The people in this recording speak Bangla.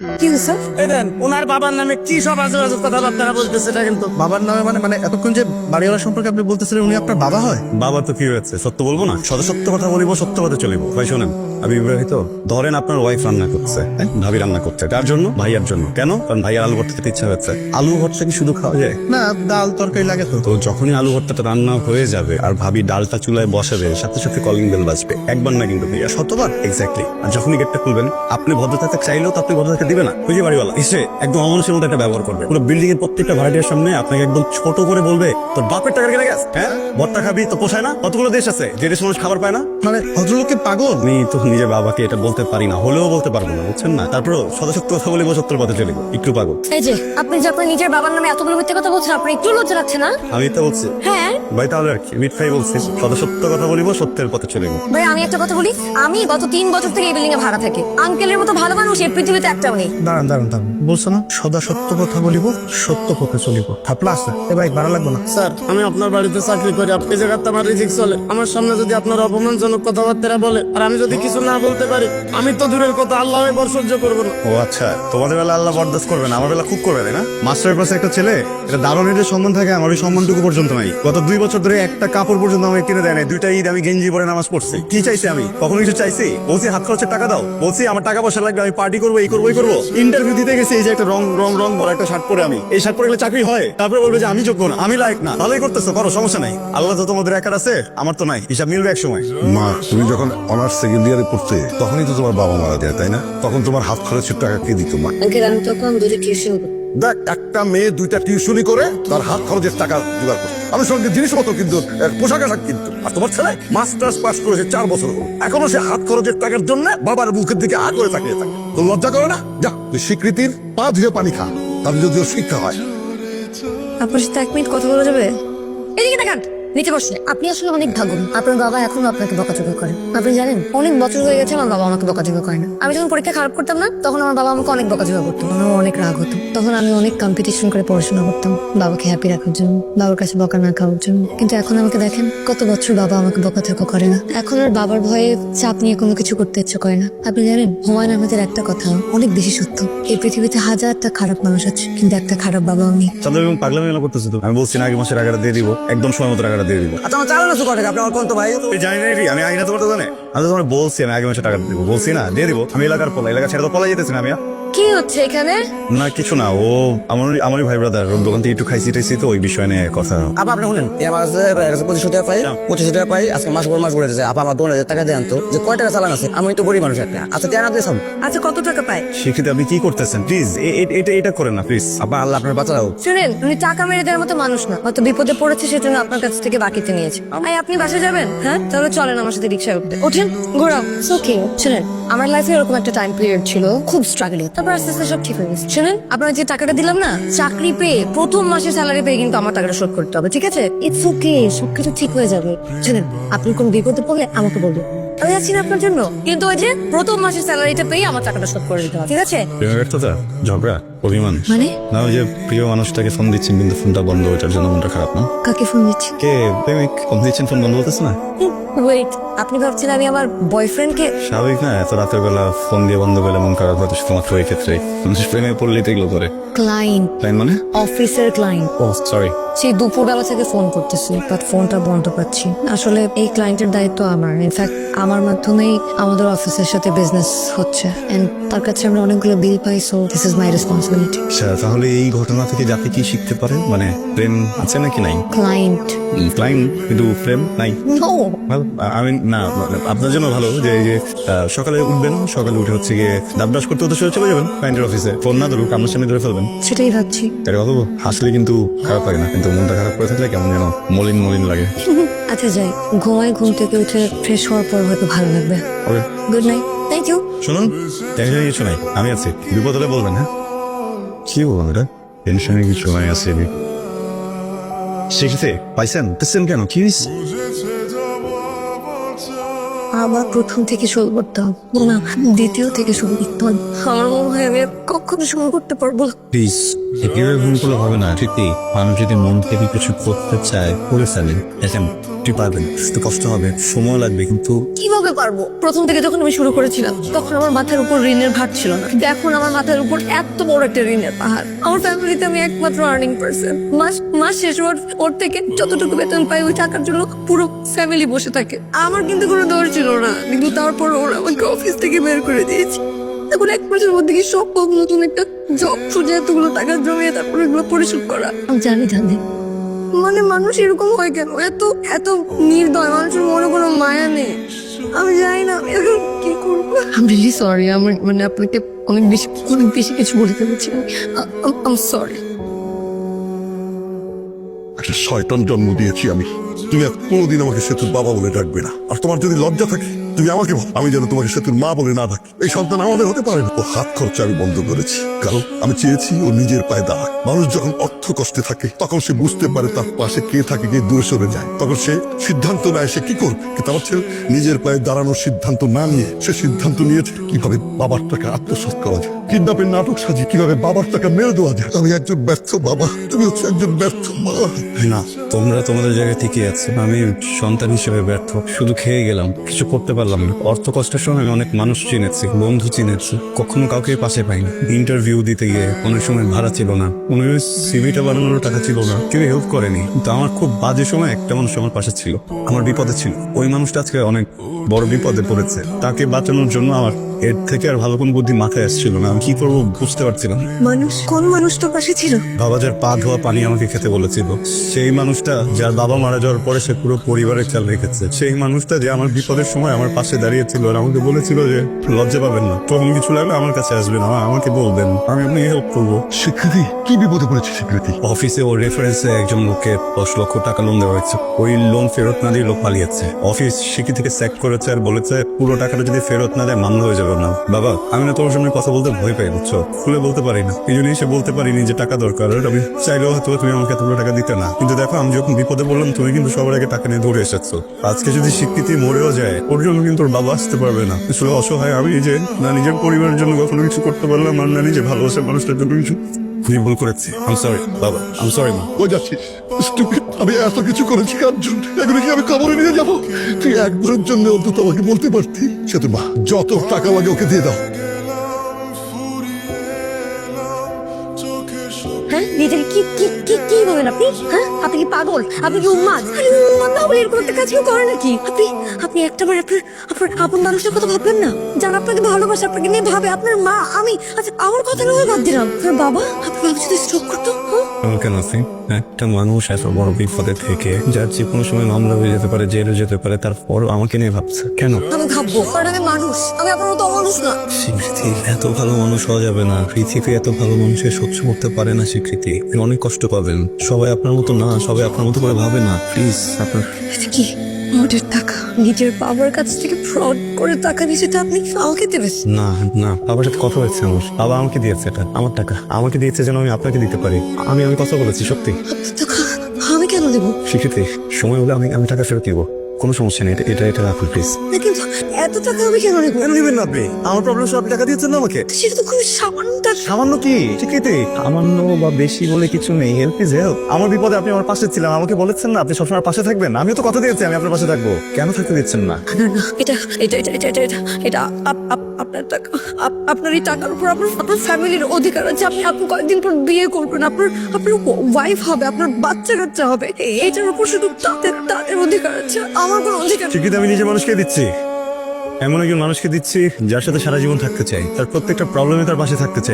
কি হয়েছে এই ওনার বাবার নামে কি সব আজে বাজে কথাবার্তা বলতেছে এটা কিন্তু। বাবার নামে মানে মানে এতক্ষণ যে বাড়িওয়ালা সম্পর্কে আপনি বলতেছিলেন উনি আপনার বাবা হয়? বাবা তো কি হয়েছে? সত্য বলব না? সদা সত্য কথা বলব সত্য কথা চলিব। ভাই শোনেন আমি বিবাহিত। ধরেন আপনার ওয়াইফ রান্না করছে হ্যাঁ? ভাবি রান্না করছে। তার জন্য? ভাইয়ার জন্য। কেন? কারণ ভাইয়ার আলু ভর্তা খেতে ইচ্ছা হচ্ছে। আলু ভর্তা কি শুধু খাওয়া যায়? না ডাল তরকারি লাগে তো। তো যখনই আলু ভর্তাটা রান্না হয়ে যাবে আর ভাবি ডালটা চুলায় বসাবে সাথে সাথে কলিং বেল বাজবে। একবার না কিন্তু ভাইয়া শতবার। এক্স্যাক্টলি আর যখনই গেটটা খুলবেন আপনি ভদ্রতাতে চাইলেও তো আপনি ভদ্রতাকে দিবে না। ওই যে বাড়িওয়ালা এসে একদম অমানুষের মতো একটা ব্যবহার করবে। পুরো বিল্ডিং এর প্রত্যেকটা ভাড়াটিয়ার সামনে আপনাকে একদম ছোট করে বলবে তোর বাপের টাকা কেনে গেছে হ্যাঁ? ভর্তা খাবি তো পোষায় না? কতগুলো দেশ আছে যে দেশ মানুষ খাবার পায় না? মানে ভদ্রলোককে পাগল? আমি তো নিজের বাবাকে এটা বলতে পারি না হলেও বলতে পারব না বুঝছেন না? তারপরও সদা কথা বলিব সত্যের পথে চলিব একটু পাগল। এই যে আপনি যে আপনার নিজের বাবার নামে এতগুলো মিথ্যে কথা বলছেন আপনার একটু লজ্জা লাগছে না? আমি তো বলছি হ্যাঁ। ভাই তাহলে আর কি মিথ্যাই বলছি সদা সত্য কথা বলিব সত্যের পথে চলিব ভাই আমি একটা কথা বলি আমি গত তিন বছর থেকে এই বিল্ডিং এ ভাড়া থাকি। আঙ্কেলের মতো ভালো মানুষ এই পৃথিবীতে একটাও নেই। দাঁড়ান দাঁড়ান দাঁড়ান বলছো না? সদা সত্য কথা বলিব সত্য পথে চলিব থাপলা আছে এ ভাই ভাড়া লাগবে না। স্যার আমি আপনার বাড়িতে চাকরি করি আপনি জায়গাতে আমার রিজিক চলে আমার সামনে যদি আপনার অপমানজনক কথাবার্তা বলে আর আমি যদি কিছু না বলতে পারি আমি তো দূরের কথা আল্লাহ সহ্য করব না। ও আচ্ছা তোমাদের বেলা আল্লাহ বরদাস্ত করবে না আমার বেলা খুব করবে তাই না? মাস্টারের পাশে একটা ছেলে এটা দারুণ সম্মান থাকে আমার ওই সম্মানটুকু পর্যন্ত নাই। গত দুই বছর ধরে একটা কাপড় পর্যন্ত আমাকে কিনে দেয় নাই দুইটা ঈদ আমি গেঞ্জি পরে নামাজ পড়ছি। কি চাইছি আমি? কখনো কিছু চাইছি? বলছি হাত খরচের টাকা দাও। বলছি আমার টাকা পয়সা লাগবে আমি পার্টি করব এই করব এই করব। ইন্টারভিউ দিতে গেছি এই যে একটা রং রং রং একটা শার্ট পরে আমি। এই শার্ট পরে গেলে চাকরি হয়। তারপরে বলবে যে আমি যোগ্য না আমি লায়ক না। ভালোই করতেছো করো সমস্যা নাই। আল্লাহ তো তোমাদের একার আছে আমার তো নাই। হিসাব মিলবে এক সময় মা তুমি যখন অনার্স সেকেন্ড ইয়ারে পড়তে তখনই তো তোমার বাবা মারা যায় তাই না? তখন তোমার হাত খরচের টাকা কে দিত মা? আঙ্কেল আমি তখন দুটো টিউশন দেখ একটা মেয়ে দুইটা টিউশনি করে তার হাত খরচের টাকা জোগাড় করে আমি সঙ্গে জিনিসপত্র কিন্তু পোশাক আশাক কিন্তু। আর তোমার ছেলে মাস্টার্স পাস করেছে চার বছর হলো। এখনও সে হাত খরচের টাকার জন্য বাবার মুখের দিকে আ করে তাকিয়ে থাকে। তো লজ্জা করে না? যা তুই স্বীকৃতির পা ধুয়ে পানি খা। তার যদিও শিক্ষা হয়। আপনার সাথে এক মিনিট কথা বলা যাবে? এদিকে দেখান নিচে বসে আপনি আসলে অনেক ভাগুন আপনার বাবা এখনও আপনাকে বকাচকা করে। আপনি জানেন, অনেক বছর হয়ে গেছে আমার বাবা আমাকে বকাচকা করে না। আমি যখন পরীক্ষা খারাপ করতাম না, তখন আমার বাবা আমাকে অনেক বকাচকা করতো। আমার অনেক রাগ হতো। তখন আমি অনেক কম্পিটিশন করে পড়াশোনা করতাম, বাবাকে হ্যাপি রাখার জন্য, বাবার কাছে বকা না খাওয়ার জন্য। কিন্তু এখন আমাকে দেখেন, কত বছর বাবা আমাকে বকাচকা করে না। এখন আর বাবার ভয়ে চাপ নিয়ে কোনো কিছু করতে ইচ্ছে করে না। আপনি জানেন, হুমায়ুন আহমেদের একটা কথা অনেক বেশি সত্য। এই পৃথিবীতে হাজারটা খারাপ মানুষ আছে, কিন্তু একটা খারাপ বাবা আমি। চন্দ্র এবং পাগলামি করতেছে তো আমি বলছি না, আগে মাসের টাকাটা দিয়ে দিব। একদম সময় মতো টাকাটা দিয়ে দিব। আচ্ছা আমার চালানো শুরু করে আপনি আমার কোন তো ভাই। আমি জানি না রে, আমি আইনা তোমার জানে। আমি তো তোমার বলছি আমি আগে মাসে টাকা দিব। বলছি না দিয়ে দিব। আমি এলাকার পলা এলাকা ছেড়ে তো পলাই যেতেছি না আমি। কি হচ্ছে এখানে? না কিছু না ও আমার আমারই ভাই ব্রাদার দোকান থেকে একটু খাইছি টাইছি তো ওই বিষয় নিয়ে কথা। আপা আপনি শুনেন এই আমার কাছে কাছে পঁচিশশো টাকা পাই পঁচিশশো টাকা পাই আজকে মাস পর মাস করে দিয়েছে। আপা আমার দু হাজার টাকা দেন তো যে কয় টাকা চালান আছে আমি তো গরিব মানুষ একটা। আচ্ছা দেন আপনি সব আচ্ছা কত টাকা পায়? সেক্ষেত্রে আপনি কি করতেছেন? প্লিজ এটা এটা করেন না প্লিজ আপা আল্লাহ আপনার বাচ্চারাও শুনেন উনি টাকা মেরে দেওয়ার মতো মানুষ না। হয়তো বিপদে পড়েছে সেজন্য আপনার কাছ থেকে বাকিতে নিয়েছে। আই আপনি বাসে যাবেন হ্যাঁ? তাহলে চলেন আমার সাথে রিক্সায় উঠতে। ওঠেন ঘোরাও। ওকে শুনেন আমার লাইফে এরকম একটা টাইম পিরিয়ড ছিল খুব স্ট্রাগলিং তারপর আস্তে আস্তে সব ঠিক হয়ে গেছে। শুনেন, আপনার যে টাকাটা দিলাম না, চাকরি পেয়ে প্রথম মাসের স্যালারি পেয়ে কিন্তু আমার টাকাটা শোধ করতে হবে, ঠিক আছে? ইটস ওকে সবকিছু ঠিক হয়ে যাবে। শুনেন, আপনি কোন বিপদে পড়লে আমাকে বলবেন আমি আছি না আপনার জন্য। কিন্তু ওই যে প্রথম মাসের স্যালারিটা পেয়ে আমার টাকাটা শোধ করে দিতে হবে, ঠিক আছে? ঝগড়া। অভিমান? মানে? না ওই যে প্রিয় মানুষটাকে ফোন দিচ্ছেন কিন্তু ফোনটা বন্ধ ওইটার জন্য মনটা খারাপ না? কাকে ফোন দিচ্ছি কে? প্রেমিক ফোন দিচ্ছেন ফোন বন্ধ হতেছে না? ওয়েট আপনি ভাবছেন আমি আমার বয়ফ্রেন্ডকে স্বাভাবিক না এত রাতের বেলা ফোন দিয়ে বন্ধ করলে মন খারাপ হয়তো শুধুমাত্র এই ক্ষেত্রে। মানুষ প্রেমে পড়লেই তো এগুলো করে। ক্লায়েন্ট তাই মানে? অফিসের ক্লায়েন্ট ও সরি সেই দুপুরবেলা থেকে ফোন করতেছি বাট ফোনটা বন্ধ পাচ্ছি। আসলে এই ক্লায়েন্টের দায়িত্ব আমার। ইনফ্যাক্ট আমার মাধ্যমেই আমাদের অফিসের সাথে বিজনেস হচ্ছে। এন্ড তার কাছে আমরা অনেকগুলো বিল পাই সো দিস ইজ মাই আচ্ছা তাহলে এই ঘটনা থেকে জাতি কি শিখতে পারে? মানে প্রেম আছে নাকি নাই? ক্লায়েন্ট ক্লাইম কিন্তু প্রেম নাই। নো ভালো আমি না আপনার জন্য ভালো যে যে সকালে উঠবেন সকালে উঠে হচ্ছে গিয়ে দাঁত ব্রাশ করতে হতে চলে যাবেন ক্লায়েন্টের অফিসে ফোন না ধরুক আপনার সামনে ধরে ফেলবেন। সেটাই ভাবছি। তাই কথা হাসলে কিন্তু খারাপ লাগে না কিন্তু মনটা খারাপ করে থাকলে কেমন যেন মলিন মলিন লাগে। আচ্ছা যাই। ঘুমাই ঘুম থেকে উঠে ফ্রেশ হওয়ার পর হয়তো ভালো লাগবে। Okay good night thank you শুনুন টেনশনে কিছু নাই আমি আছি। বিপদ হলে বলবেন হ্যাঁ? কি বলবেন এটা টেনশনে কিছু নাই আছে শিখতে পাইছেন? পেছেন কেন? কি আবার প্রথম থেকে শুরু করতে হবে। না দ্বিতীয় থেকে শুরু করতে হবে। আমার মনে হয় আমি কখনো শুরু করতে পারব প্লিজ একেবারে ভুল করলে হবে না? ঠিকই মানুষ যদি মন থেকে কিছু করতে চায় করে ফেলে। দেখেন তুই পারবেন একটু কষ্ট হবে সময় লাগবে কিন্তু কীভাবে পারব? প্রথম থেকে যখন আমি শুরু করেছিলাম তখন আমার মাথার উপর ঋণের ভার ছিল না। কিন্তু এখন আমার মাথার উপর এত বড় একটা ঋণের পাহাড়। আমার ফ্যামিলিতে আমি একমাত্র আর্নিং পার্সন মাস মাস শেষ হওয়ার ওর থেকে যতটুকু বেতন পাই ওই টাকার জন্য পুরো ফ্যামিলি বসে থাকে। আমার কিন্তু কোনো দোষ ছিল না কিন্তু তারপর ওরা আমাকে অফিস থেকে বের করে দিয়েছে। এখন এক মাসের মধ্যে কি সব নতুন একটা জব খুঁজে এতগুলো টাকা জমিয়ে তারপর এগুলো পরিশোধ করা? আমি জানি জানি। মানে মানুষ এরকম হয় কেন? এত এত নির্দয় মানুষের মনে কোনো মায়া নেই। আমি জানি না আমি এখন কি করব? আমি রিলি সরি আমার মানে আপনাকে অনেক বেশি অনেক বেশি কিছু বলে ফেলেছি আম সরি একটা শয়তান জন্ম দিয়েছি আমি। তুমি আর কোনোদিন আমাকে সেতুর বাবা বলে ডাকবে না। আর তোমার যদি লজ্জা থাকে তুমি আমাকে বলো আমি যেন তোমাকে সেতুর মা বলে না ডাকি এই সন্তান আমাদের হতে পারে না। ও হাত খরচা আমি বন্ধ করেছি। কারণ আমি চেয়েছি ও নিজের পায়ে দাঁড়াক। মানুষ যখন অর্থ কষ্টে থাকে, তখন সে বুঝতে পারে তার পাশে কে থাকে, কে দূরে সরে যায়। তখন সে সিদ্ধান্ত নেয় সে কি করবে। কিন্তু আমার ছেলে নিজের পায়ে দাঁড়ানোর সিদ্ধান্ত না নিয়ে সে সিদ্ধান্ত নিয়েছে কীভাবে বাবার টাকা আত্মসাৎ করা যায়। কিডন্যাপের নাটক সাজিয়ে কীভাবে বাবার টাকা মেরে দেওয়া যায়। আমি একজন ব্যর্থ বাবা। তুমি হচ্ছে একজন ব্যর্থ মা। না, তোমরা তোমাদের জায়গায় ঠিকই আছে। আমি সন্তান হিসেবে ব্যর্থ। শুধু খেয়ে গেলাম। কিছু করতে পারলাম না অর্থ কষ্টের সময় আমি অনেক মানুষ চিনেছি, বন্ধু চিনেছি। কখনো কাউকে পাশে পাইনি। ইন্টারভিউ দিতে গিয়ে অনেক সময় ভাড়া ছিল না। কোনো সিভিটা বানানোর টাকা ছিল না। কেউ হেল্প করেনি। কিন্তু আমার খুব বাজে সময় একটা মানুষ আমার পাশে ছিল। আমার বিপদে ছিল। ওই মানুষটা আজকে অনেক বড় বিপদে পড়েছে। তাকে বাঁচানোর জন্য আমার এর থেকে আর ভালো কোনো বুদ্ধি মাথায় আসছিল না। আমি কি করব বুঝতে পারছিলাম না। মানুষ কোন মানুষ তো পাশে ছিল? বাবা যার পা ধোয়া পানি আমাকে খেতে বলেছিল। সেই মানুষটা যার বাবা মারা যাওয়ার পরে সে পুরো পরিবারের খেয়াল রেখেছে। সেই মানুষটা যে আমার বিপদের সময় আমার পাশে দাঁড়িয়েছিল আর আমাকে বলেছিল যে লজ্জা পাবেন না। তখন কিছু লাগলে আমার কাছে আসবেন আমা- আমাকে বলবেন। আমি আপনাকে হেল্প করব। স্বীকৃতি কি বিপদে পড়েছে স্বীকৃতি অফিসে ওর রেফারেন্সে একজন লোককে দশ লক্ষ টাকা লোন দেওয়া হয়েছে। ওই লোন ফেরত না দিয়ে লোক পালিয়েছে। অফিস শিখি থেকে স্যাক করেছে আর বলেছে পুরো টাকাটা যদি ফেরত না দেয় মামলা হয়ে যাবে। না। বাবা, আমি না তোমার সামনে কথা বলতে ভয় পাই, বুঝছ? খুলে বলতে পারি না। এই জন্যই সে বলতে পারিনি যে টাকা দরকার। আমি চাইলেও হয়তো তুমি আমাকে এতগুলো টাকা দিতে না। কিন্তু দেখো, আমি যখন বিপদে বললাম তুমি কিন্তু সবার আগে টাকা নিয়ে দৌড়ে এসেছ। আজকে যদি স্বীকৃতি মরেও যায়, ওর জন্য কিন্তু ওর বাবা আসতে পারবে না। আসলে অসহায় আমি যে না নিজের পরিবারের জন্য কখনো কিছু করতে পারলাম, আর না নিজে ভালোবাসার মানুষটার জন্য কিছু ভুল করেছি। আম সরি বাবা আম সরি মা। ও স্টুপিড আমি এত কিছু করেছি, কার জন্য? এগুলো কি আমি কবরে নিয়ে যাব? তুই একবারের জন্য অন্তত আমাকে বলতে পারতি? তো মা। যত টাকা লাগে ওকে দিয়ে দাও। কি কি আপনি? হ্যাঁ? আপনি পাগল? আপনি কি উন্মাদ? হলে এরকম একটা কাজ কেউ করে নাকি? আপনি আপনি একটা বার আপনার আপনার আপন মানুষের কথা ভাববেন না। যারা আপনাকে ভালোবাসে, আপনাকে নিয়ে ভাবে, আপনার মা, আমি আচ্ছা আমার কথা নয় বাদ দিলাম আপনার বাবা আপনি বাবা যদি স্ট্রোক করতো হ্যাঁ? আমার কেন আছে একটা মানুষ এত বড় বিপদে থেকে যার যে কোনো সময় মামলা হয়ে যেতে পারে জেলে যেতে পারে তারপর আমাকে নিয়ে ভাবছে। কেন? আমি ভাববো কারণ আমি মানুষ আমি আপনার মতো মানুষ না। স্বীকৃতি এত ভালো মানুষ হওয়া যাবে না। পৃথিবী এত ভালো মানুষের সহ্য করতে পারে না স্বীকৃতি। অনেক কষ্ট পাবেন। সবাই আপনার মতো না সবাই আপনার মতো করে ভাবে না। প্লিজ আপনার কি? মোটের টাকা নিজের বাবার কাছ থেকে ফ্রড করে টাকা নিয়ে সেটা আপনি আমাকে দেবেন? না না বাবার সাথে কথা হয়েছে আমার। বাবা আমাকে দিয়েছে এটা আমার টাকা। আমাকে দিয়েছে যেন আমি আপনাকে দিতে পারি। আমি আমি কথা বলেছি সত্যি। টাকা আমি কেন দেবো? স্বীকৃতি সময় হলে আমি আমি টাকা ফেরত দিব কোনো সমস্যা নেই এটা এটা এটা রাখুন প্লিজ না কিন্তু এত টাকা আমি কেন নেব? কেন নেবেন না আপনি? আমার প্রবলেম সব টাকা দিয়েছেন না আমাকে। সেটা তো খুবই সামান্য টাকা। সামান্য কি? স্বীকৃতি সামান্য বা বেশি বলে কিছু নেই। হেল্প ইজ হেল্প আমার বিপদে আপনি আমার পাশে ছিলেন আমাকে বলেছেন না আপনি সবসময় আমার পাশে থাকবেন। আমিও তো কথা দিয়েছি আমি আপনার পাশে থাকব। কেন থাকতে দিচ্ছেন না? না না এটা এটা এটা এটা এটা এটা এটা আপ- আপ- আপনার টাকা আপ- আপনার এই টাকার উপর আপনার আপনার ফ্যামিলির অধিকার আছে। আপনি আপনি কয়েকদিন পর বিয়ে করবেন। আপনার আপনার ওয়াইফ হবে, আপনার বাচ্চা কাচ্চা হবে। এটার উপর শুধু তাদের তাদের অধিকার আছে। আমার কোনো অধিকার ঠিকই আমি নিজে মানুষকে দিচ্ছি। এমন একজন মানুষকে দিচ্ছি যার সাথে সারা জীবন থাকতে চাই। তার প্রত্যেকটা প্রবলেমে তার পাশে থাকতে চাই।